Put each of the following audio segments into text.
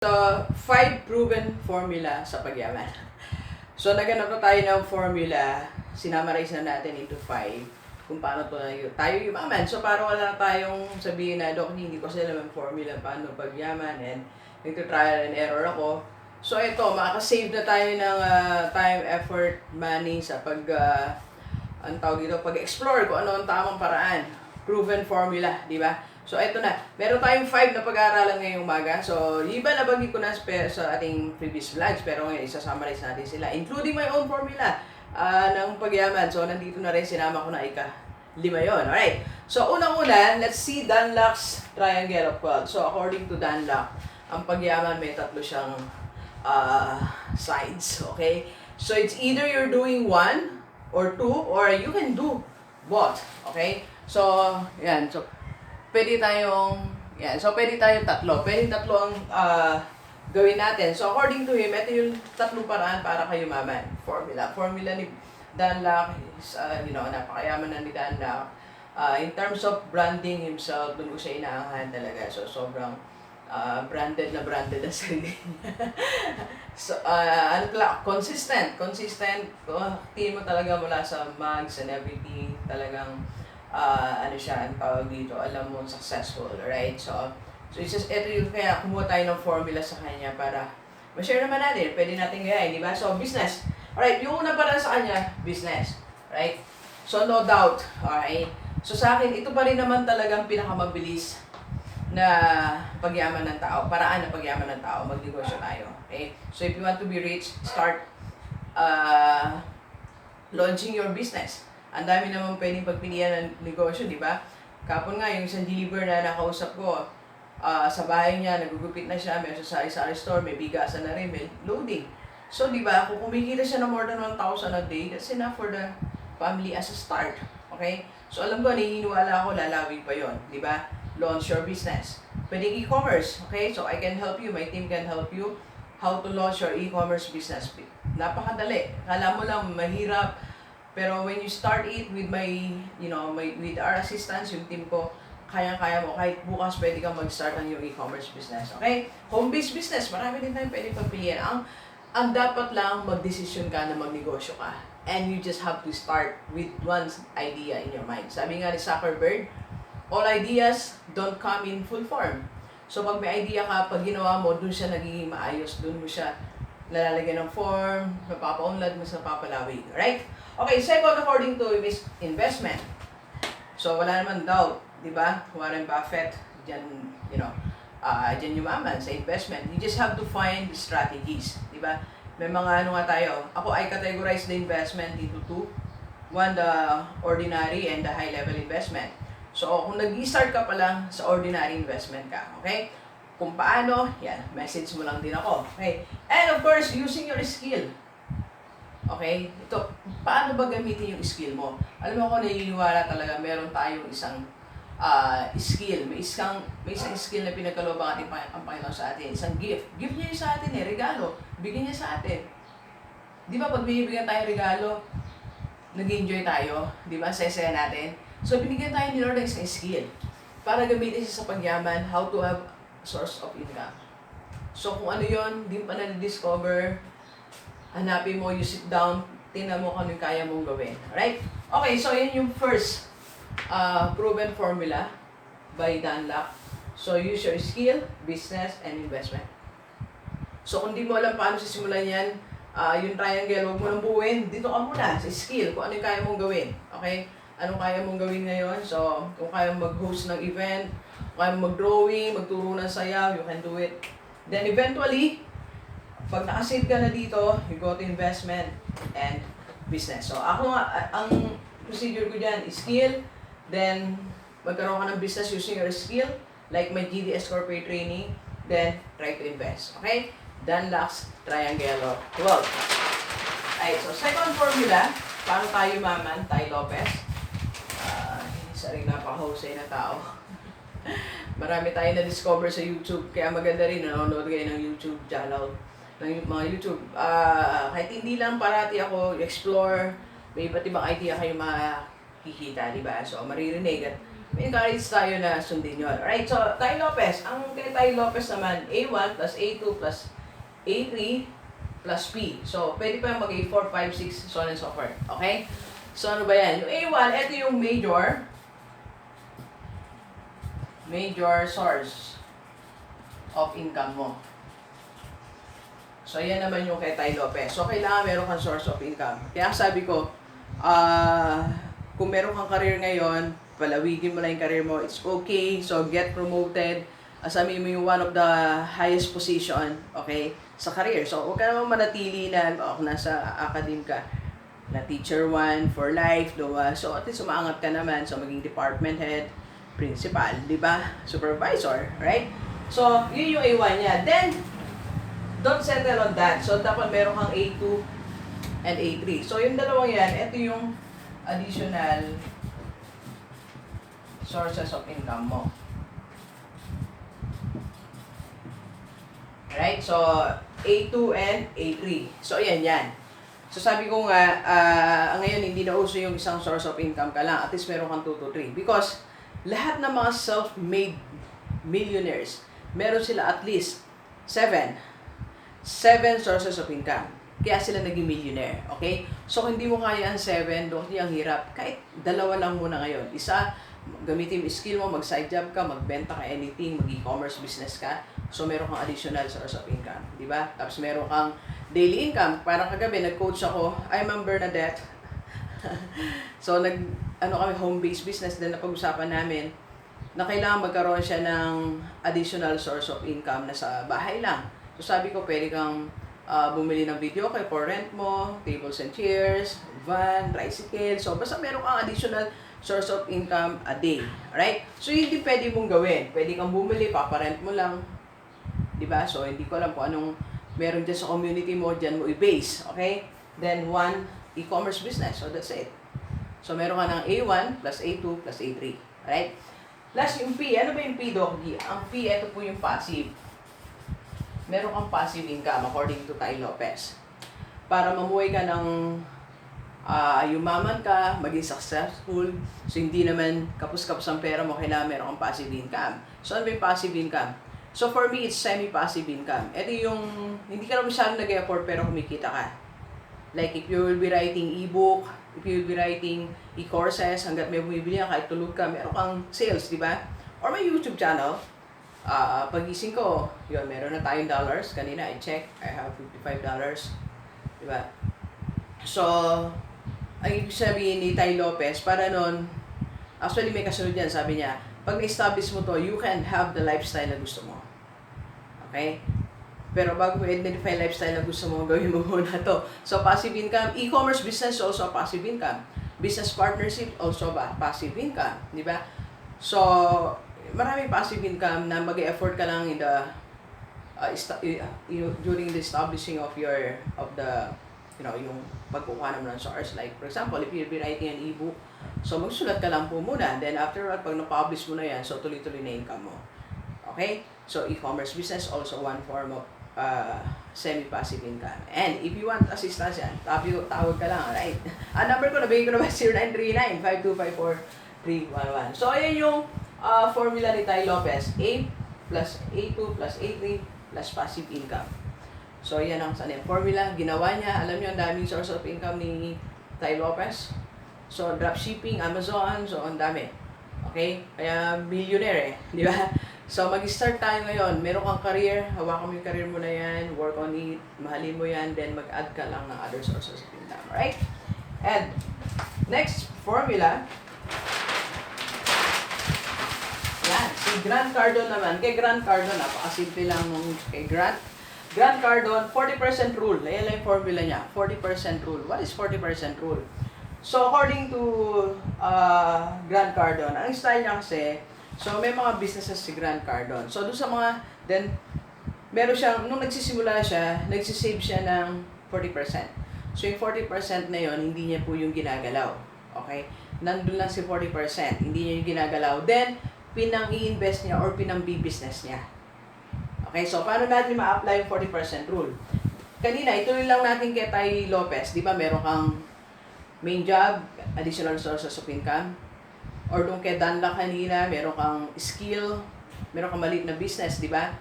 So, five proven formula sa pagyaman. So, naganap na tayo ng formula, sinamarize na natin into five kung paano to tayo, yumaman. So, para wala tayong sabihin na, Dok, hindi ko kasi alam ang formula paano pagyaman and nagto-trial and error ako. So, ito, makakasave na tayo ng ah, time, effort, money sa pag, uh, ang tawag dito, pag-explore kung ano ang tamang paraan. Proven formula, di ba? So, ito na. Meron tayong five na pag-aaralan ngayong umaga. So, iba nabanggit ko na sa ating previous vlogs, pero ngayon, isa-summarize natin sila. Including my own formula ah, ng pagyaman. So, nandito na rin, sinama ko na ika. Lima yon Alright. So, unang-una, let's see Dunlop's Triangle of Wealth. So, according to Dunlop, ang pagyaman may tatlo siyang ah, sides. Okay? So, it's either you're doing one or two, or you can do both. Okay? So, yan. So, pwede tayong, yan, so pwede tayong tatlo. Pwede tatlo ang ah, gawin natin. So according to him, ito yung tatlong paraan para kayo maman. Formula. Formula ni Dan Lak is, ah, you know, napakayaman na ni Dan Lak. Ah, in terms of branding himself, doon ko siya inaangahan talaga. So sobrang ah, branded na branded ang sarili so, ah, ano pala, consistent. Consistent. Uh, team mo talaga mula sa mags and everything. Talagang ah ano siya, ang tawag dito, alam mo, successful, right? So, so it's just, ito yung kaya kumuha tayo ng formula sa kanya para ma-share naman natin, pwede natin gayahin, di ba? So, business. Alright, yung una para sa kanya, business. Right? So, no doubt. Alright? So, sa akin, ito pa rin naman talagang pinakamabilis na pagyaman ng tao, paraan ng pagyaman ng tao, magnegosyo tayo. Okay? So, if you want to be rich, start uh, launching your business. Ang dami naman pwedeng pagpilian ng negosyo, di ba? Kapon nga, yung isang deliver na nakausap ko, ah, sa bahay niya, nagugupit na siya, may sari-sari store, may bigasan na rin, may loading. So, di ba, kung kumikita siya ng more than 1,000 a day, that's enough for the family as a start. Okay? So, alam ko, naniniwala ako, lalawin pa yon di ba? Launch your business. Pwede e-commerce, okay? So, I can help you, my team can help you how to launch your e-commerce business. Napakadali. Kala mo lang, mahirap, pero when you start it with my, you know, my, with our assistance, yung team ko, kaya-kaya mo. Kahit bukas pwede kang mag-start ng yung e-commerce business. Okay? Home-based business, marami din tayong pwede pagpilian. Ang, ang dapat lang, mag-decision ka na magnegosyo ka. And you just have to start with one idea in your mind. Sabi nga ni Zuckerberg, all ideas don't come in full form. So pag may idea ka, pag ginawa mo, dun siya nagiging maayos, dun mo siya lalagyan ng form, mapapaunlad mo sa papalawig. Right? Okay, second according to investment. So wala naman doubt, di ba? Warren Buffett, dyan, you know, ah dyan yumaman sa investment. You just have to find strategies, di ba? May mga ano nga tayo. Ako, I categorize the investment into two. One, the ordinary and the high-level investment. So, kung nag-start ka pa lang sa ordinary investment ka, okay? Kung paano, yan, message mo lang din ako. Okay? And of course, using your skill. Okay? Ito, paano ba gamitin yung skill mo? Alam mo ako, naniniwala talaga, meron tayong isang ah skill. May isang, may isang skill na pinagkaloob ang ating ang Panginoon sa atin. Isang gift. Gift niya sa atin eh, regalo. Bigyan niya sa atin. Di ba pag binibigyan tayo regalo, nag-enjoy tayo, di ba, sa saya natin. So, binigyan tayo ni Lord ng isang skill para gamitin siya sa pagyaman, how to have source of income. So, kung ano yon di pa na-discover, hanapin mo, you sit down, tingnan mo kung ano kaya mong gawin. Alright? Okay, so yun yung first uh, proven formula by Dan Lok. So, use your skill, business, and investment. So, kung di mo alam paano sisimulan yan, ah yung triangle, huwag mo nang buuin. Dito ka muna sa skill, kung ano yung kaya mong gawin. Okay? Anong kaya mong gawin ngayon? So, kung kaya mag-host ng event, kaya mag-drawing, magturo ng sayaw, you can do it. Then eventually, pag nakasave ka na dito, you go to investment and business. So, ako nga, ang procedure ko dyan skill, then magkaroon ka ng business using your skill, like my GDS corporate training, then try to invest. Okay? Dunlop's Triangle of Wealth. Right, so second formula, paano tayo maman, Tay Lopez? Isa rin napaka-husay na tao. Marami tayo na-discover sa YouTube, kaya maganda rin nanonood kayo ng YouTube channel, ng mga YouTube. Ah, kahit hindi lang parati ako explore, may iba't ibang idea kayo makikita, di ba? So, maririnig at encourage tayo na sundin yun. Alright, so Tay Lopez, ang kay Tay Lopez naman, A1 plus A2 plus A3 plus P. So, pwede pa yung mag A4, 5, 6, so on and so forth. Okay? So, ano ba yan? Yung A1, ito yung major. Major source of income mo. So, yan naman yung kay Tay Lopez. So, kailangan meron kang source of income. Kaya sabi ko, ah, kung meron kang career ngayon, palawigin mo lang yung career mo, it's okay. So, get promoted. Asamin mo yung one of the highest position, okay, sa career. So, huwag ka naman manatili na, oh, nasa academe ka, na teacher one for life, diba? So, at least umaangat ka naman. So, maging department head, principal, di ba? Supervisor, right? So, yun yung A1 niya. Then, don't settle on that. So, dapat meron kang A2 and A3. So, yung dalawang yan, ito yung additional sources of income mo. Right? So, A2 and A3. So, ayan yan. So, sabi ko nga, ah, ngayon hindi na uso yung isang source of income ka lang. At least meron kang 2 to 3. Because, lahat ng mga self-made millionaires, meron sila at least 7 seven sources of income. Kaya sila naging millionaire. Okay? So, kung hindi mo kaya ang seven, doon ang hirap. Kahit dalawa lang muna ngayon. Isa, gamitin mo skill mo, mag-side job ka, magbenta ka anything, mag-e-commerce business ka. So, meron kang additional source of income. Di ba? Tapos, meron kang daily income. Parang kagabi, nag-coach ako. I'm Bernadette. so, nag, ano kami, home-based business din na pag-usapan namin na kailangan magkaroon siya ng additional source of income na sa bahay lang. So sabi ko, pwede kang ah, bumili ng video kay for rent mo, tables and chairs, van, tricycle. So basta meron kang additional source of income a day. Alright? So hindi pwede mong gawin. Pwede kang bumili, paparent mo lang. Ba? So hindi ko alam kung anong meron dyan sa community mo, dyan mo i-base. Okay? Then one, e-commerce business. So that's it. So meron ka ng A1 plus A2 plus A3. Alright? Last yung P. Ano ba yung P, Doc? Ang P, ito po yung passive meron kang passive income according to Ty Lopez. Para mamuhay ka ng ah yumaman ka, maging successful, so hindi naman kapos-kapos ang pera mo, kailangan meron kang passive income. So ano ba yung passive income? So for me, it's semi-passive income. Ito yung, hindi ka naman masyadong nag-effort pero kumikita ka. Like if you will be writing ebook, if you will be writing e-courses, hanggat may bumibili ka, kahit tulog ka, meron kang sales, di ba? Or may YouTube channel, Ah, pagising ko, yun, meron na tayong dollars. Kanina, I check, I have $55. Di ba? So, ang ibig sabihin ni Ty Lopez, para nun, actually may kasunod yan, sabi niya, pag na-establish mo to, you can have the lifestyle na gusto mo. Okay? Pero bago mo identify lifestyle na gusto mo, gawin mo muna to. So, passive income, e-commerce business also a passive income. Business partnership also ba passive income, di ba? So, maraming passive income na mag-effort ka lang in the uh, uh, you- during the establishing of your of the you know yung pagkukuha naman ng source like for example if you'll be writing an ebook so magsulat ka lang po muna then after that pag na-publish mo na yan so tuloy-tuloy na income mo okay so e-commerce business also one form of uh, semi-passive income and if you want assistance yan tawag, tawag ka lang right ang number ko nabigay ko na ba 0939 5254 311 so ayan yung uh, formula ni Ty Lopez, A plus A2 plus A3 plus passive income. So, yan ang sana yung formula. Ginawa niya. Alam niyo, ang daming source of income ni Ty Lopez. So, dropshipping, Amazon, so ang dami. Okay? Kaya, millionaire eh. Di ba? So, mag-start tayo ngayon. Meron kang career, hawakan mo yung career mo na yan, work on it, mahalin mo yan, then mag-add ka lang ng other sources of income. Right? And, next formula, yan. Si Grant Cardone naman. Kay Grant Cardone, napakasimple lang nung kay Grant. Grant Cardone, 40% rule. Ayan lang yung formula niya. 40% rule. What is 40% rule? So, according to uh, Grant Cardone, ang style niya kasi, so may mga businesses si Grant Cardone. So, doon sa mga, then, meron siyang, nung nagsisimula siya, nagsisave siya ng 40%. So, yung 40% na yon hindi niya po yung ginagalaw. Okay? Nandun lang si 40%. Hindi niya yung ginagalaw. Then, pinang i-invest niya or pinang business niya. Okay, so paano natin ma-apply yung 40% rule? Kanina, ituloy lang natin kay Tay Lopez. Di ba meron kang main job, additional sources of income, or doon kay Danla kanina, meron kang skill, meron kang maliit na business, di ba?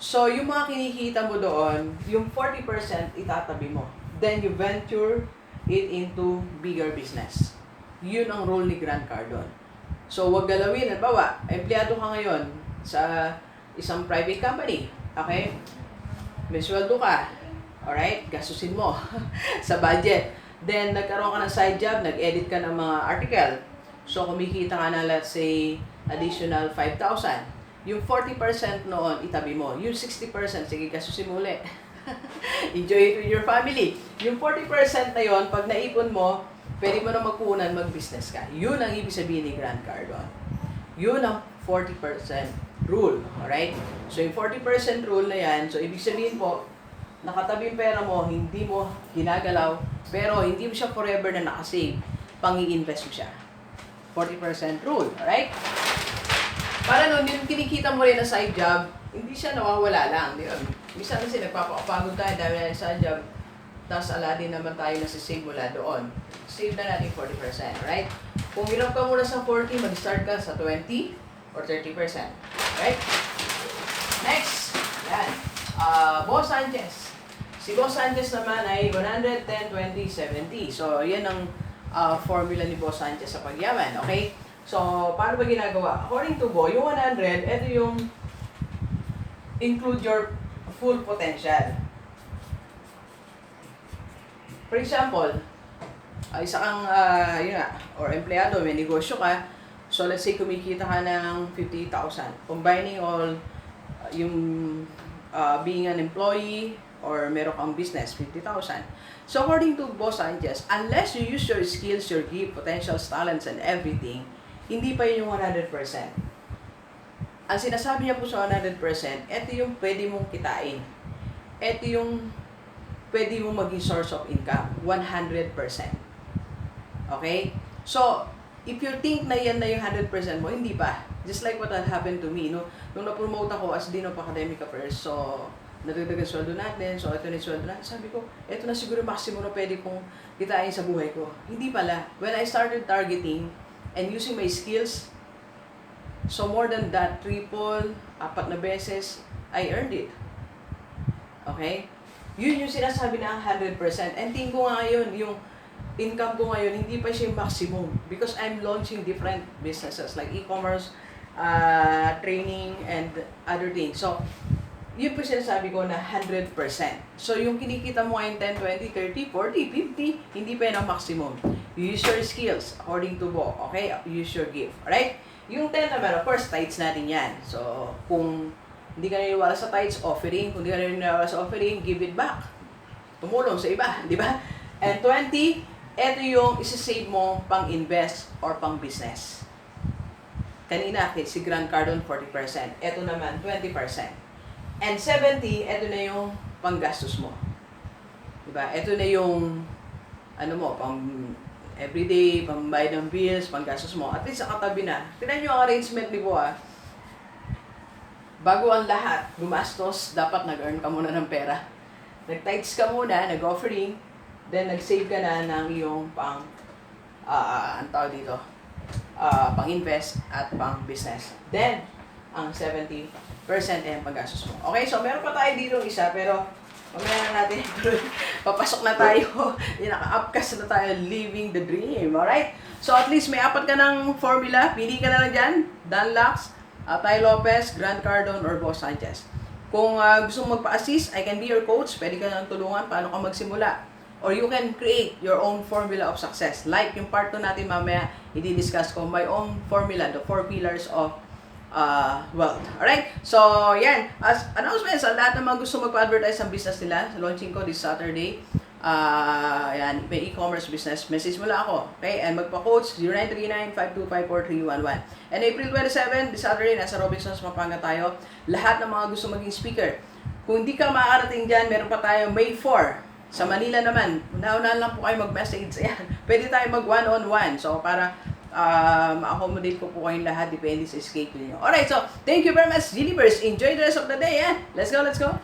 So, yung mga kinikita mo doon, yung 40% itatabi mo. Then, you venture it into bigger business. Yun ang role ni Grant Cardone. So, wag galawin. Halimbawa, empleyado ka ngayon sa isang private company. Okay? May sweldo ka. Alright? Gastusin mo sa budget. Then, nagkaroon ka ng side job, nag-edit ka ng mga article. So, kumikita ka na, let's say, additional 5,000. Yung 40% noon, itabi mo. Yung 60%, sige, gastusin mo ulit. Enjoy it with your family. Yung 40% na yon pag naipon mo, pwede mo na magpunan, mag-business ka. Yun ang ibig sabihin ni Grant Cardone. Yun ang 40% rule. Alright? So, yung 40% rule na yan, so ibig sabihin po, nakatabi yung pera mo, hindi mo ginagalaw, pero hindi mo siya forever na nakasave, pang invest mo siya. 40% rule. Alright? Para nun, yung kinikita mo rin na side job, hindi siya nawawala lang. Di ba? Minsan kasi nagpapakapagod tayo dahil na sa job, tapos ala din naman tayo na save mula doon. Save na natin 40%, right? Kung ginap ka muna sa 40, mag-start ka sa 20 or 30%. Right? Next, yan. Uh, Boss Sanchez. Si Boss Sanchez naman ay 110, 20, 70. So, yan ang uh, formula ni Boss Sanchez sa pagyaman. Okay? So, paano ba ginagawa? According to Bo, yung 100, ito yung include your full potential. For example, uh, isa kang, uh, yun nga, or empleyado, may negosyo ka, so let's say kumikita ka ng 50,000. Combining all uh, yung uh, being an employee or meron kang business, 50,000. So according to Boss Sanchez, unless you use your skills, your gift, potentials, talents, and everything, hindi pa yun yung 100%. Ang sinasabi niya po sa 100%, ito yung pwede mong kitain. Ito yung pwede mong maging source of income. 100%. Okay? So, if you think na yan na yung 100% mo, hindi pa. Just like what had happened to me, no? Nung na-promote ako as Dean of Academic Affairs, so, nadagdagan sweldo natin, so ito na yung sweldo natin. Sabi ko, ito na siguro maximum na pwede kong kitain sa buhay ko. Hindi pala. When I started targeting and using my skills, so more than that, triple, apat na beses, I earned it. Okay? Yun yung sinasabi na 100%. And tingin ko nga ngayon, yung income ko ngayon, hindi pa siya yung maximum. Because I'm launching different businesses like e-commerce, uh, training, and other things. So, yun po sinasabi ko na 100%. So, yung kinikita mo ngayon 10, 20, 30, 40, 50, hindi pa yun ang maximum. Use your skills according to Bo. Okay? Use your gift. Alright? Yung 10 naman, of course, tithes natin yan. So, kung hindi ka naniniwala sa tithes, offering. Kung hindi ka naniniwala sa offering, give it back. Tumulong sa iba, di ba? And 20, ito yung isa-save mo pang-invest or pang-business. Kanina, kay si Grant Cardone, 40%. Ito naman, 20%. And 70, ito na yung panggastos mo. Di ba? Ito na yung, ano mo, pang everyday, pambayad ng bills, panggastos mo. At least sa katabi na. Tignan nyo ang arrangement ni Bo ah. Bago ang lahat, gumastos, dapat nag-earn ka muna ng pera. Nag-tights ka muna, nag-offering, then nag-save ka na ng iyong pang, ah, ang tawag dito, ah, pang-invest at pang-business. Then, ang 70% ay paggastos mo. Okay, so meron pa tayo dito isa, pero mamaya na natin papasok na tayo. Yung naka-upcast na tayo, living the dream. Alright? So at least may apat ka ng formula. Pili ka na lang dyan. Dan Lux, uh, Ty Lopez, Grant Cardone, or Boss Sanchez. Kung uh, gusto mo magpa-assist, I can be your coach. Pwede ka nang tulungan paano ka magsimula. Or you can create your own formula of success. Like yung part 2 natin mamaya, i-discuss ko my own formula, the four pillars of uh, wealth. Alright? So, yan. As announcement sa lahat ng mga gusto magpa-advertise ng business nila, launching ko this Saturday. Uh, yan, may e-commerce business. Message mo lang ako. Okay? And magpa-coach 0939-5254311. And April 27, this Saturday, nasa Robinsons, Mapanga tayo. Lahat ng mga gusto maging speaker. Kung hindi ka makakarating dyan, meron pa tayo May 4. Sa Manila naman, una-una lang po kayo mag-message. Ayan, pwede tayo mag one-on-one. So, para uh, ma-accommodate ko po kayong lahat depende sa schedule niyo. Alright, so thank you very much, Universe. Enjoy the rest of the day. Eh? Let's go, let's go.